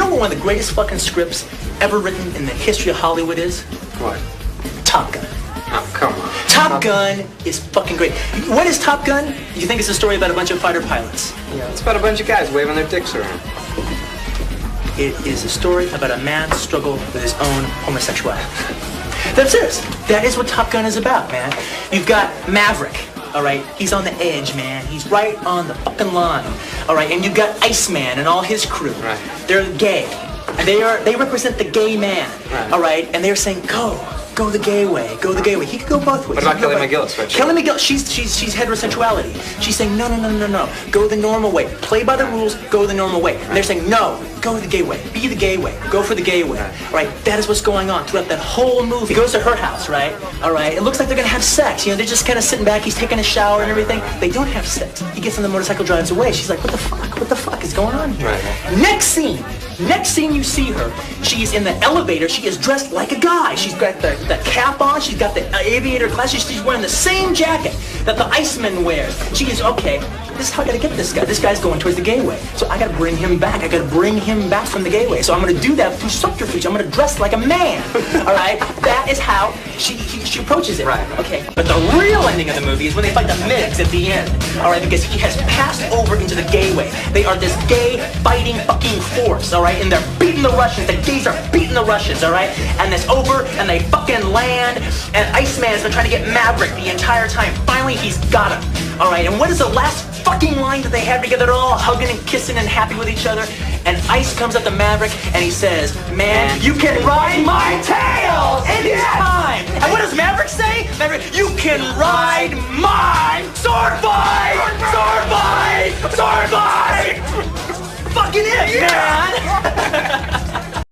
know what one of the greatest fucking scripts ever written in the history of Hollywood is? What? Top Gun. Oh, come on. Top Gun is fucking great. What is Top Gun? You think it's a story about a bunch of fighter pilots? Yeah, it's about a bunch of guys waving their dicks around. It is a story about a man's struggle with his own homosexuality. That's serious. That is what Top Gun is about, man. You've got Maverick, all right? He's on the edge, man. He's right on the fucking line, all right? And you've got Iceman and all his crew. Right. They're gay. And they are they represent the gay man, Right. all right? And they're saying, go, go the gay way, go the gay way. He could go both ways. What about Kelly McGillis? She- Kelly McGill, she's she's she's heterosexuality. She's saying no, no, no, no, no. Go the normal way. Play by the rules. Go the normal way. And they're saying no. Go the gay way. Be the gay way. Go for the gay way. All right. That is what's going on throughout that whole movie. He goes to her house, right? All right. It looks like they're gonna have sex. You know, they're just kind of sitting back. He's taking a shower and everything. They don't have sex. He gets on the motorcycle, drives away. She's like, what the fuck? What the fuck is going on here? Right. Next scene. Next scene you see her, she's in the elevator. She is dressed like a guy. She's got the, the cap on. She's got the aviator glasses. She's wearing the same jacket that the Iceman wears. She is, okay, this is how I gotta get this guy. This guy's going towards the gateway. So I gotta bring him back. I gotta bring him back from the gateway. So I'm gonna do that through subterfuge. I'm gonna dress like a man. All right? That is how she, he, she approaches it. Right. Okay. But the real ending of the movie is when they fight the Migs at the end. All right, because he has passed over into the gateway. They are this gay fighting fucking force. All right, and they're beating the Russians. The gays are beating the Russians. All right, and it's over, and they fucking land. And Iceman has been trying to get Maverick the entire time. Finally, he's got him. All right, and what is the last fucking line that they have together? They're all hugging and kissing and happy with each other. And Ice comes up to Maverick and he says, "Man, you can ride my tail anytime." And what does Maverick say? Maverick, you can ride my